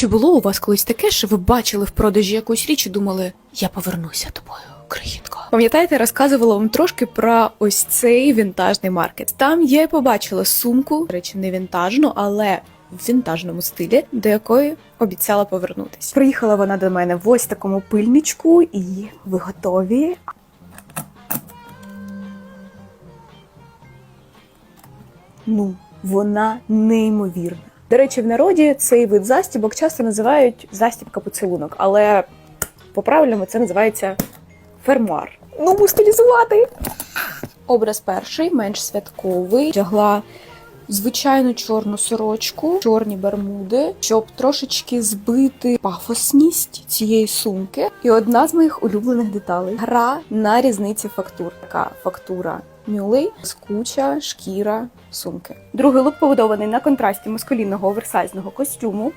Чи було у вас колись таке, що ви бачили в продажі якусь річ і думали, я повернуся тобою, українко? Пам'ятаєте, розказувала вам трошки про ось цей вінтажний маркет. Там я побачила сумку, до речі, не вінтажну, але в вінтажному стилі, до якої обіцяла повернутися. Приїхала вона до мене в ось такому пильничку, і ви готові. Ну, вона неймовірна. До речі, в народі цей вид застібок часто називають застібка поцілунок, але по-правильному це називається фермуар. Ну, стилізувати. Образ перший, менш святковий, вдягла звичайну чорну сорочку, чорні бермуди, щоб трошечки збити пафосність цієї сумки. І одна з моїх улюблених деталей гра на різниці фактур. Така фактура мюлей, скуча, шкіра, сумки. Другий лук побудований на контрасті маскулінного оверсайзного костюму